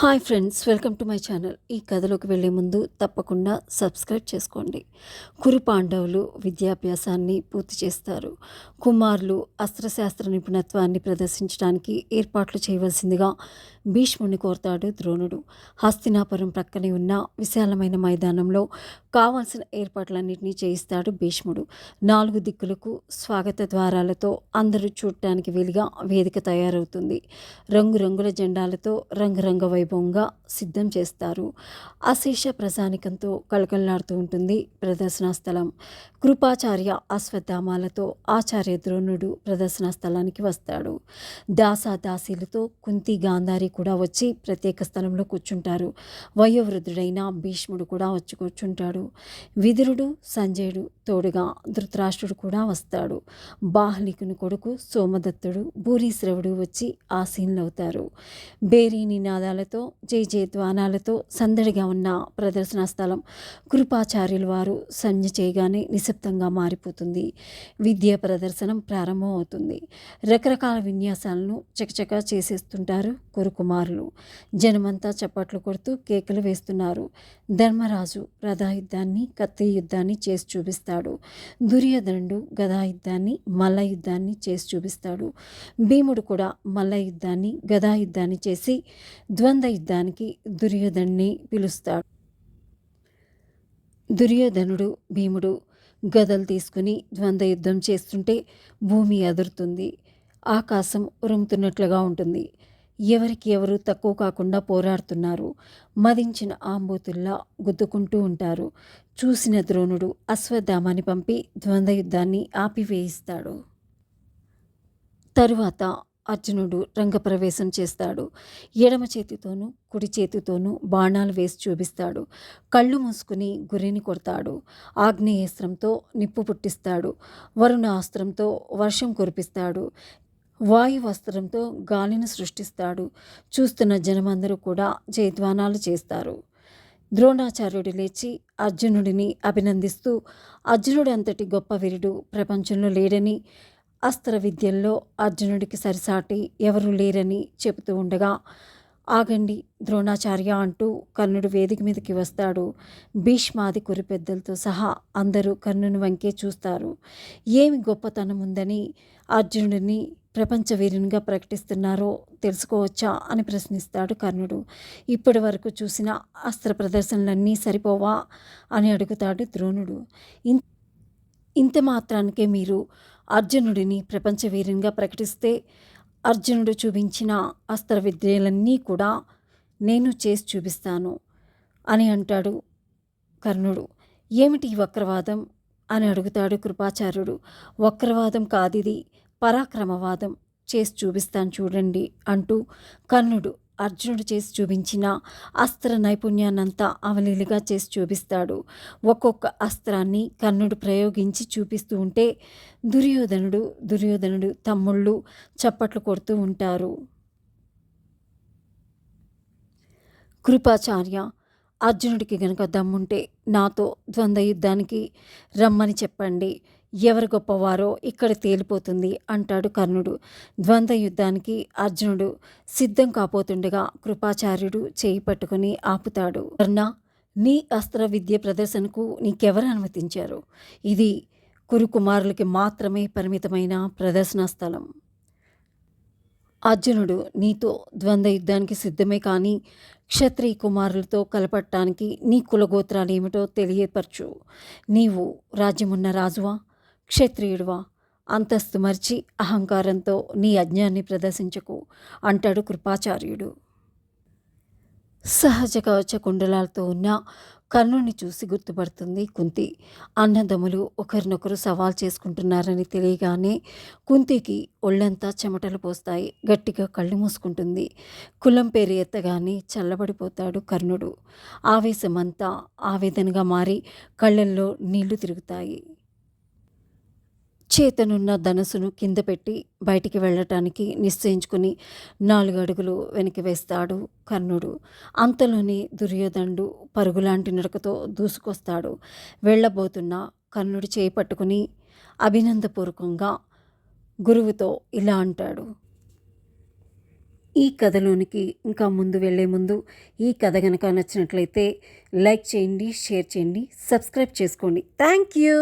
Hi friends welcome to my channel. ఈ కథలోకి వెళ్ళే ముందు తప్పకుండా సబ్స్క్రైబ్ చేసుకోండి. కురు పాండవులు విద్యాభ్యాసాన్ని పూర్తి చేస్తారు. కుమారులు అస్త్రశాస్త్ర నిపుణత్వాన్ని ప్రదర్శించడానికి ఏర్పాట్లు చేయవలసిందిగా భీష్ముని కోరతాడు ద్రోణుడు. హస్తినాపురం ప్రక్కనే ఉన్న విశాలమైన మైదానంలో కావాల్సిన ఏర్పాట్లన్నింటినీ చేయిస్తాడు భీష్ముడు. నాలుగు దిక్కులకు స్వాగత ద్వారాలతో అందరూ చూడటానికి వీలుగా వేదిక తయారవుతుంది. రంగురంగుల జెండాలతో రంగురంగ వైభవంగా సిద్ధం చేస్తారు. అశేష ప్రజానికంతో కళకళలాడుతూ ఉంటుంది ప్రదర్శనా స్థలం. కృపాచార్య అశ్వత్థామాలతో ఆచార్య ద్రోణుడు ప్రదర్శనా స్థలానికి వస్తాడు. దాసాదాసీలతో కుంతి గాంధారి కూడా వచ్చి ప్రత్యేక స్థలంలో కూర్చుంటారు. వయోవృద్ధుడైన భీష్ముడు కూడా వచ్చి కూర్చుంటాడు. విదురుడు సంజయుడు తోడుగా ధృతరాష్ట్రుడు కూడా వస్తాడు. బాహ్లికుని కొడుకు సోమదత్తుడు భూరీశ్రవుడు వచ్చి ఆసీనులవుతారు బేరీ నినాదాలతో జై జయధ్వానాలతో సందడిగా ఉన్న ప్రదర్శనా స్థలం కృపాచార్యుల వారు సంజ్ఞ చేయగానే నిశ్శబ్దంగా మారిపోతుంది. విద్య ప్రదర్శనం ప్రారంభం అవుతుంది రకరకాల విన్యాసాలను చకచకా చేసేస్తుంటారు కురుకుమారులు. జనమంతా చప్పట్లు కొడుతూ కేకలు వేస్తున్నారు. ధర్మరాజు రథాయుద్ధాన్ని కత్తి యుద్ధాన్ని చేసి చూపిస్తాడు. దుర్యోధనుడు గదాయుద్ధాన్ని మల్ల యుద్ధాన్ని చేసి చూపిస్తాడు. భీముడు కూడా మల్ల యుద్ధాన్ని గదాయుద్ధాన్ని చేసి ద్వంద్వ యుద్ధానికి దుర్యోధన్ని పిలుస్తాడు. దుర్యోధనుడు భీముడు గదలు తీసుకుని ద్వంద్వ యుద్ధం చేస్తుంటే భూమి అదురుతుంది. ఆకాశం ఉరుముతున్నట్లుగా ఉంటుంది. ఎవరికి ఎవరు తక్కువ కాకుండా పోరాడుతున్నారు. మదించిన ఆంబోతుల్లా గుద్దుకుంటూ ఉంటారు. చూసిన ద్రోణుడు అశ్వత్థామాని పంపి ద్వంద్వ యుద్ధాన్ని ఆపివేయిస్తాడు. తరువాత అర్జునుడు రంగప్రవేశం చేస్తాడు. ఎడమ చేతితోనూ కుడి చేతితోనూ బాణాలు వేసి చూపిస్తాడు. కళ్ళు మూసుకుని గురిని కొడతాడు. ఆగ్నేయాస్త్రంతో నిప్పు పుట్టిస్తాడు. వరుణ ఆస్త్రంతో వర్షం కురిపిస్తాడు. వాయువస్త్రంతో గాలిని సృష్టిస్తాడు. చూస్తున్న జనమందరూ కూడా జయధ్వానాలు చేస్తారు. ద్రోణాచార్యుడు లేచి అర్జునుడిని అభినందిస్తూ అర్జునుడు అంతటి గొప్ప వీరుడు ప్రపంచంలో లేడని అస్త్ర విద్యల్లో అర్జునుడికి సరిసాటి ఎవరూ లేరని చెబుతూ ఉండగా ఆగండి ద్రోణాచార్య అంటూ కర్ణుడు వేదిక మీదకి వస్తాడు. భీష్మాది కురి పెద్దలతో సహా అందరూ కర్ణుని వంకే చూస్తారు. ఏమి గొప్పతనం ఉందని అర్జునుడిని ప్రపంచ వీరునిగా ప్రకటిస్తున్నారో తెలుసుకోవచ్చా అని ప్రశ్నిస్తాడు కర్ణుడు. ఇప్పటి వరకు చూసిన అస్త్ర ప్రదర్శనలన్నీ సరిపోవా? అని అడుగుతాడు ద్రోణుడు. ఇంత మాత్రానికే మీరు అర్జునుడిని ప్రపంచవీరంగా ప్రకటిస్తే అర్జునుడు చూపించిన అస్త్ర విద్యలన్నీ కూడా నేను చేసి చూపిస్తాను అని అంటాడు కర్ణుడు. ఏమిటి ఈ వక్రవాదం? అని అడుగుతాడు కృపాచార్యుడు. వక్రవాదం కాదిది పరాక్రమవాదం. చేసి చూపిస్తాను చూడండి అంటూ కర్ణుడు అర్జునుడు చేసి చూపించిన అస్త్ర నైపుణ్యాన్నంతా అవలీలుగా చేసి చూపిస్తాడు. ఒక్కొక్క అస్త్రాన్ని కర్ణుడు ప్రయోగించి చూపిస్తూ ఉంటే దుర్యోధనుడు దుర్యోధనుడు తమ్ముళ్ళు చప్పట్లు కొడుతూ ఉంటారు. కృపాచార్య అర్జునుడికి గనక దమ్ముంటే నాతో ద్వంద్వ యుద్ధానికి రమ్మని చెప్పండి. ఎవరు గొప్పవారో ఇక్కడ తేలిపోతుంది అంటాడు కర్ణుడు. ద్వంద్వ యుద్ధానికి అర్జునుడు సిద్ధం కాపోతుండగా కృపాచార్యుడు చేయి పట్టుకుని ఆపుతాడు. కర్ణ నీ అస్త్ర విద్య ప్రదర్శనకు నీకెవరు అనుమతించారు? ఇది కురుకుమారులకి మాత్రమే పరిమితమైన ప్రదర్శనా స్థలం. అర్జునుడు నీతో ద్వంద్వ యుద్ధానికి సిద్ధమే కానీ క్షత్రియ కుమారులతో కలపట్టానికి నీ కులగోత్రాలు ఏమిటో తెలియపరచు. నీవు రాజ్యమున్న రాజువా? క్షత్రియుడువా? అంతస్తు మర్చి అహంకారంతో నీ అజ్ఞాన్ని ప్రదర్శించకు అంటాడు కృపాచార్యుడు. సహజ కవచ కుండలాలతో ఉన్న కర్ణుని చూసి గుర్తుపడుతుంది కుంతి. అన్నదమ్ములు ఒకరినొకరు సవాల్ చేసుకుంటున్నారని తెలియగానే కుంతికి ఒళ్ళంతా చెమటలు పోస్తాయి. గట్టిగా కళ్ళు మూసుకుంటుంది. కులం పేరు ఎత్తగానే చల్లబడిపోతాడు కర్ణుడు. ఆవేశమంతా ఆవేదనగా మారి కళ్ళల్లో నీళ్ళు తిరుగుతాయి. చేతనున్న ధనసును కింద పెట్టి బయటికి వెళ్ళటానికి నిశ్చయించుకుని నాలుగు అడుగులు వెనక్కి వేస్తాడు కర్ణుడు. అంతలోనే దుర్యోధనుడు పరుగులాంటి నడకతో దూసుకొస్తాడు. వెళ్ళబోతున్న కర్ణుడు చేయి పట్టుకుని అభినందపూర్వకంగా గురువుతో ఇలా అంటాడు. ఈ కథలోనికి ఇంకా ముందు వెళ్ళే ముందు ఈ కథ కనుక నచ్చినట్లయితే లైక్ చేయండి షేర్ చేయండి సబ్స్క్రైబ్ చేసుకోండి. Thank you!